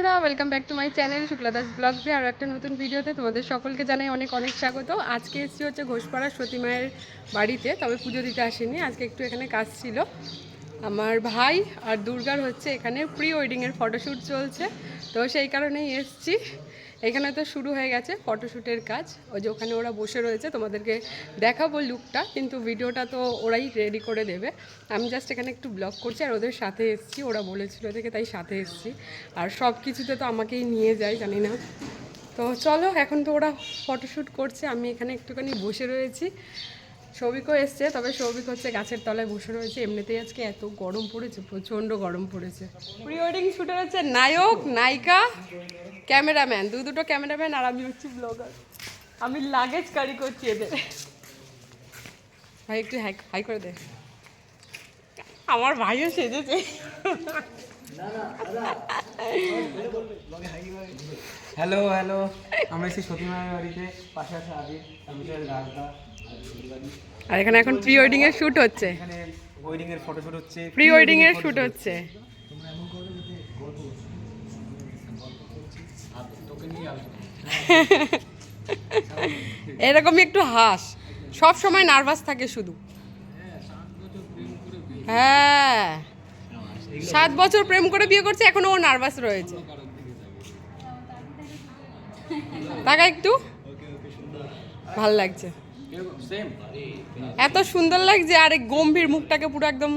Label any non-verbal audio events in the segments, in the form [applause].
বন্ধুরা welcome back to my channel Shukla Das blog দিয়ে আরও একটা নতুন ভিডিওতে তোমাদের সকলকে জানাই অনেক অনেক স্বাগত। আজকে এসেছি হচ্ছে ঘোষপাড়া সতী মায়ের বাড়িতে, তবে পুজো দিতে আসেনি, আজকে একটু এখানে কাজ ছিল। আমার ভাই আর দুর্গার হচ্ছে এখানে প্রি ওয়েডিংয়ের ফটোশ্যুট চলছে, তো সেই কারণেই এসেছি। এখানে তো শুরু হয়ে গেছে ফটোশ্যুটের কাজ। ওই যে ওখানে ওরা বসে রয়েছে, তোমাদেরকে দেখাবো লুকটা, কিন্তু ভিডিওটা তো ওরাই রেডি করে দেবে। আমি জাস্ট এখানে একটু ব্লগ করছি আর ওদের সাথে এসছি, ওরা বলেছিল থেকে তাই সাথে এসেছি। আর সব কিছুতে তো আমাকেই নিয়ে যায়, জানি না। তো চলো, এখন তো ওরা ফটোশ্যুট করছে, আমি এখানে একটুখানি বসে রয়েছি। সৌভিকও এসছে, তবে সৌভিক হচ্ছে গাছের তলায় বসে রয়েছে। এমনিতেই আজকে এত গরম পড়েছে, প্রচণ্ড গরম পড়েছে। প্রি ওয়েডিং শ্যুটের হচ্ছে নায়ক, নায়িকা, ক্যামেরাম্যান। দু দুটো ক্যামেরাম্যান আর আমি হচ্ছি ব্লগার আমি লাগেজ ক্যারি করছি এদের। ভাই, একটু হাই হাই করে দে। আমার ভাইও সেজেছে। হ্যালো হ্যালো আমরা এসেছি সতীমায়ের বাড়িতে, পাশে আছে আবির আমি রাজদা। আর এখানে এখন প্রি ওয়েডিং এর শ্যুট হচ্ছে। এখানে ওয়েডিং এর ফটোশুট হচ্ছে প্রি ওয়েডিং এর শ্যুট হচ্ছে। [laughs] এরকমই একটু হাস। সব সময় নার্ভাস থাকে শুধু। হ্যাঁ। সাত বছর প্রেম করে বিয়ে করছে এখনও ও নার্ভাস রয়েছে। টাকা একটু। ভালো লাগছে। এত সুন্দর লাগছে, আর গম্ভীর মুখটাকে পুরো একদম।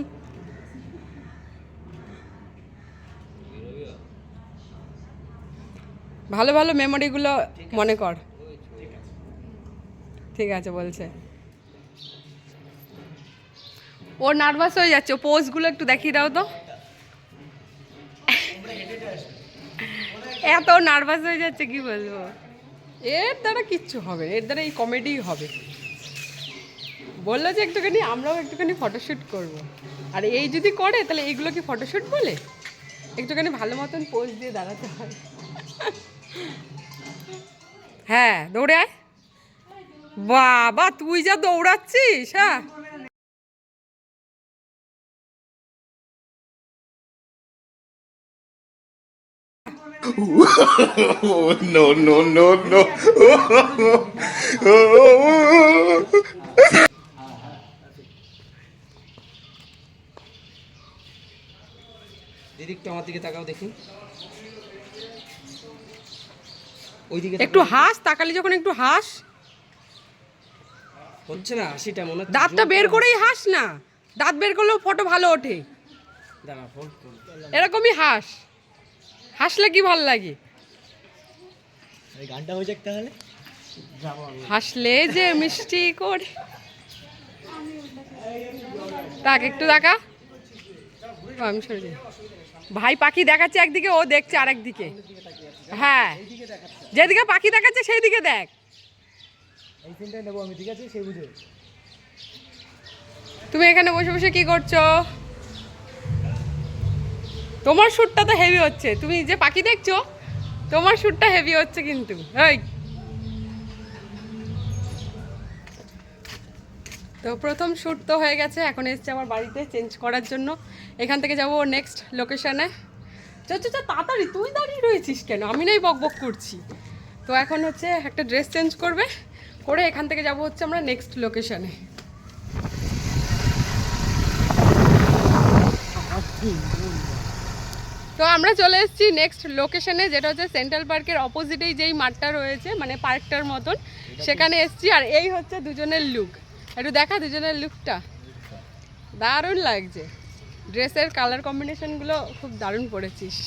ভালো ভালো মেমোরিগুলো মনে কর। ঠিক আছে, বলছে। ও নার্ভাস হয়ে যাচ্ছে, পোজগুলো একটু দেখিয়ে দাও তো। এত নার্ভাস হয়ে যাচ্ছে, কি বলব? এর দ্বারা কিচ্ছু হবে, এর দ্বারা এই কমেডি হবে। বলল যে একটুখানি আমরাও একটুখানি ফটোশ্যুট করব। আর এই যদি করে তাহলে এইগুলো কি ফটোশ্যুট বলে একটুখানি ভালো মতন পোজ দিয়ে দাঁড়াতে হয় হ্যাঁ দৌড়ে আয় বাবা তুই যা দৌড়াচ্ছিস হ্যাঁ [laughs] no, no, no, no. [laughs] একটু আমার দিকে তাকাও দেখি। ওইদিকে একটু হাস তাকালি যখন একটু হাস। হচ্ছে না হাসিটা মনে দাঁতটা বের করেই হাস না। দাঁত বের করলেও ফটো ভালো ওঠে। এরকমই হাস। হাসলে কি ভালো লাগে? গানটা হয়ে যাক তাহলে। হাসলে যে মিষ্টি করে। তাক একটু দেখা। আমি সরে যাই। ভাই পাখি দেখাচ্ছে একদিকে ও দেখছে আরেক দিকে হ্যাঁ। যেদিকে পাখি দেখাচ্ছে সেই দিকে দেখ তুমি এখানে বসে বসে কি করছ? তোমার শ্যুটটা তো হেভি হচ্ছে। তুমি যে পাখি দেখছ তোমার শ্যুটটা হেভি হচ্ছে কিন্তু। এই তো প্রথম শ্যুট তো হয়ে গেছে এখন এসছে আমার বাড়িতে চেঞ্জ করার জন্য। এখান থেকে যাব নেক্সট লোকেশনে চল চল, তাড়াতাড়ি তুই দাঁড়িয়ে রয়েছিস কেন? আমি নাই বক বক করছি। তো এখন হচ্ছে একটা ড্রেস চেঞ্জ করবে করে এখান থেকে যাব হচ্ছে আমরা নেক্সট লোকেশনে তো আমরা চলে এসেছি নেক্সট লোকেশনে যেটা হচ্ছে সেন্ট্রাল পার্কের অপোজিটেই যেই মাঠটা রয়েছে মানে পার্কটার মতন সেখানে এসেছি। আর এই হচ্ছে দুজনের লুক একটু দেখা দুজনের লুকটা দারুণ লাগছে। ড্রেসের কালার কম্বিনেশনগুলো খুব দারুণ পড়েছিস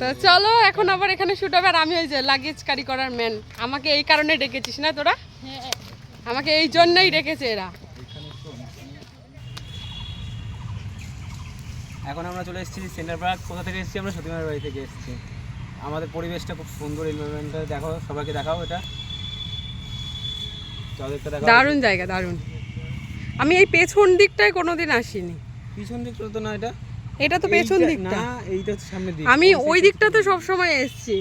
তো চলো এখন আবার এখানে শুট হবে আর আমি ওই যে লাগেজ ক্যারি করার ম্যান আমাকে এই কারণে ডেকেছিস না তোরা? আমাকে এই জন্যই ডেকেছে এরা। এখন আমরা চলে এসেছি সেন্টার পার্ক কোথা থেকে এসেছি আমরা সতীমার বাড়ি থেকে এসেছি। আমাদের পরিবেশটা খুব সুন্দর এনভায়রনমেন্টটা দেখো সবাইকে দেখাও এটা। দারুণ জায়গা দারুণ। আমি এই পেছন দিকটায় কোনোদিন আসিনি। পিছন দিকটা তো না এটা? এটা তো পেছন দিকটা। না এইটা হচ্ছে সামনের দিক। আমি ওই দিকটাতে সব সময় এসেছি।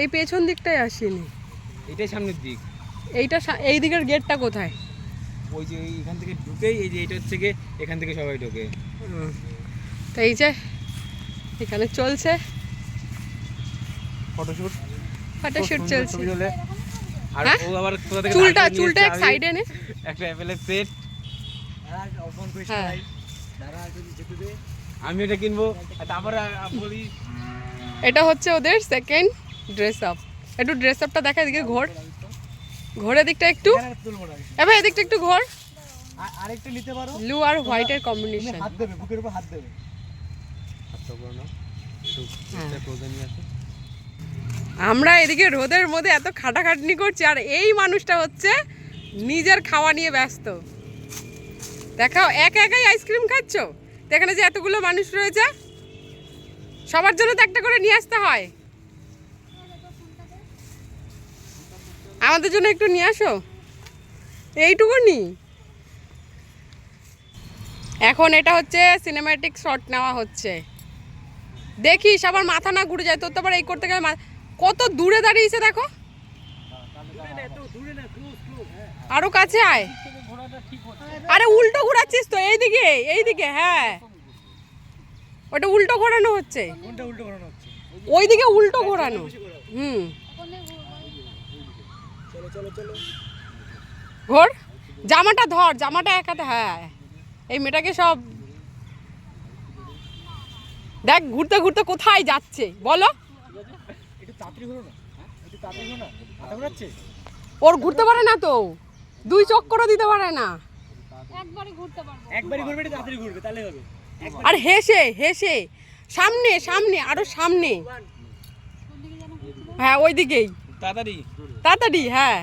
এই পেছন দিকটায় আসিনি। এটাই সামনের দিক। এইটা এই দিকের গেটটা কোথায়? ওই যে এখান থেকে ঢুকেই এই যে এটা হচ্ছে গিয়ে এখান থেকে সবাই ঢোকে। তো এই যে এখানে চলছে। ফটোশুট। ফটোশুট চলছে। আর হ্যাঁ? ও আবার কোথা থেকে চুলটা চুলটা এক সাইডে নে। আমি একটা অ্যাপেলের সেট আমি এটা কিনবো। তারপরে বলি এটা হচ্ছে ওদের সেকেন্ড ড্রেস আপ একটু ড্রেস আপটা দেখা এদিকে ঘোর। ঘোরে দিকটা একটু। এবার এদিকটা একটু ঘোর। আরেকটা নিতে পারো ব্লু আর হোয়াইটের কম্বিনেশন হাত দেবে বুকের উপর হাত দেবে। হ্যাঁ। প্রয়োজন আছে আমরা এদিকে রোদের মধ্যে এত খাটাখাটনি করছি, আর এই মানুষটা হচ্ছে নিজের খাওয়া নিয়ে ব্যস্ত। দেখাও, একা একাই আইসক্রিম খাচ্ছ? তো এখানে যে এতগুলো মানুষ রয়েছে, সবার জন্য তো একটা করে নিয়ে আসতে হয়। আমাদের জন্য একটু নিয়ে আসো। এইটুকুনি? এখন এটা হচ্ছে সিনেম্যাটিক শট নেওয়া হচ্ছে। দেখিস আবার মাথা না ঘুরে যায়, তোর তো আবার এই করতে গেলে কত দূরে দাঁড়িয়েছে দেখো? আরও কাছে আয়। আরে উল্টো ঘোরাচ্ছিস তো, এইদিকে এইদিকে হ্যাঁ। ওটা উল্টো ঘোরানো হচ্ছে। ওইদিকে উল্টো ঘোরানো। হুম। ঘোর, জামাটা ধর, জামাটা একাতে হ্যাঁ। এই মেয়েটাকে সব দেখ, ঘুরতে ঘুরতে কোথায় যাচ্ছে, বলো। ওর ঘুরতে পারে না তো। দুই চক্করও দিতে পারে না। একবারই ঘুরবে তাড়াতাড়ি ঘুরবে তাহলে হবে। আর হেসে হেসে। সামনে সামনে আরও সামনে। হ্যাঁ ওইদিকেই। তাড়াতাড়ি। তাড়াতাড়ি হ্যাঁ।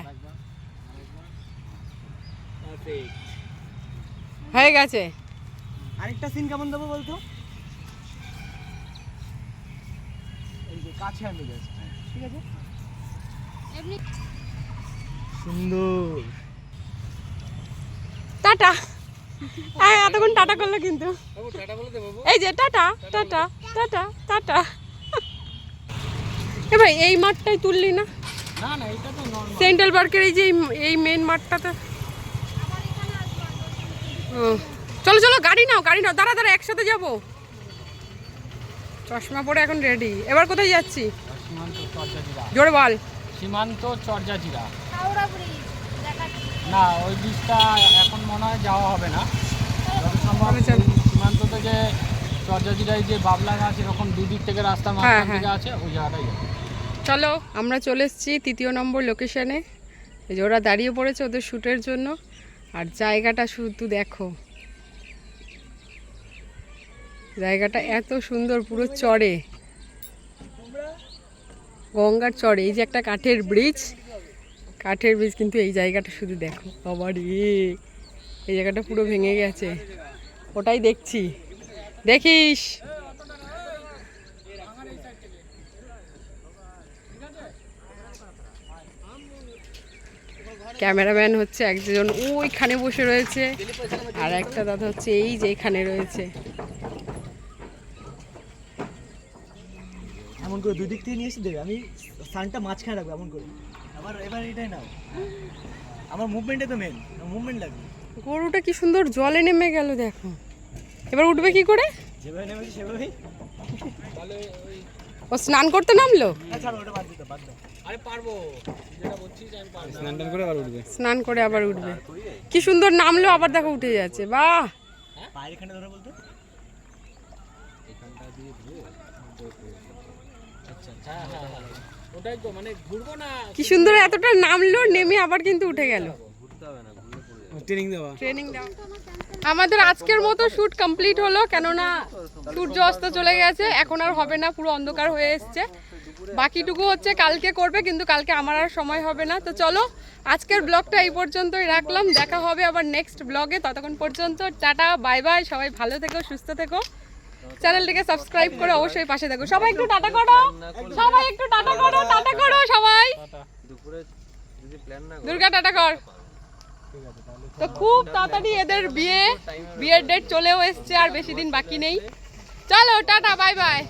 হয়ে গেছে। আরেকটা সিন কেমন দেবো বলতো? এই কাছে জাস্ট ঠিক আছে? সুন্দর। টাটা। হ্যাঁ এতক্ষণ টাটা করল কিন্তু। এই যে টাটা টাটা টাটা টাটা। এ ভাই এই মাঠটাই তুললি না? না না এটা তো নর্মাল সেন্ট্রাল পার্কের এই যে এই- এই মেন মাঠটাতে। ও, চলো চলো গাড়ি নাও গাড়ি নাও। দাঁড়া দাঁড়া একসাথে যাব। চশমা পরে এখন রেডি এবার কোথায় যাচ্ছি? সীমান্ত চর্যাজিরা জোরে বল। সীমান্ত চর্যাজিরা না ওই ব্রিজটা এখন মনে হয় যাওয়া হবে না। যত সম্ভব সীমান্ত থেকে চর্যাজিরায় যে বাবলা গাছ এরকম দুদিক থেকে রাস্তা হ্যাঁ, মাঝখান হ্যাঁ। থেকে আছে ওই জায়গাটাই চলো আমরা চলে এসেছি তৃতীয় নম্বর লোকেশনে এই যে ওরা দাঁড়িয়ে পড়েছে ওদের শ্যুটের জন্য। আর জায়গাটা শুধু দেখো। জায়গাটা এত সুন্দর পুরো চড়ে। গঙ্গার চড়ে এই যে একটা কাঠের ব্রিজ কাঠের ব্রিজ কিন্তু এই জায়গাটা শুধু দেখো। বাবা রে এই জায়গাটা পুরো ভেঙে গেছে। ওটাই দেখছি। দেখিস। ক্যামেরাম্যান হচ্ছে একজন, ওইখানে বসে রয়েছে। আর একটা দাদা হচ্ছে এই যে এখানে রয়েছে। এমন করে দুই দিক থেকে নিয়ে এসে দেবে। আমি সানটা মাঝখানে রাখব এমন করে। আবার এবার এটাই নাও। আমার মুভমেন্টে তো মেন মুভমেন্ট লাগবে। গরুটা কি সুন্দর জলে নেমে গেল দেখো। এবার উঠবে কি করে? যেভাবে নেমেছি সেভাবেই। তাহলে ও স্নান করতে নামলো? ছাড়ো ওটা বাদ দিতে বাদ দাও। আরে পারব। যেটা বলছিস আমি পারব। স্নান করে আবার উঠবে। স্নান করে আবার উঠবে। কি সুন্দর নামলো আবার দেখো উঠে যাচ্ছে। বাহ! পায়ের এখানে ধরে বলতো। মানে ঘুরবো না কি সুন্দর এতটা নামলো নেমে আবার কিন্তু উঠে গেল। ট্রেনিং দেওয়া। ট্রেনিং দেওয়া। আমাদের আজকের মতো শ্যুট কমপ্লিট হলো কেননা সূর্য অস্ত চলে গেছে এখন আর হবে না পুরো অন্ধকার হয়ে এসছে। বাকিটুকু হচ্ছে কালকে করবে কিন্তু কালকে আমার আর সময় হবে না। তো চলো আজকের ব্লগটা এই পর্যন্তই রাখলাম। দেখা হবে আবার নেক্সট ব্লগে ততক্ষণ পর্যন্ত টাটা বাই বাই সবাই ভালো থেকো সুস্থ থেকো। চ্যানেলটিকে সাবস্ক্রাইব করে অবশ্যই পাশে থাকো। সবাই একটু টাটা করো। সবাই একটু টাটা করো টাটা করো সবাই। দুর্গা টাটা কর। তো খুব তাড়াতাড়ি এদের বিয়ে বিয়ের ডেট চলেও এসছে আর বেশি দিন বাকি নেই। চলো টাটা বাই বাই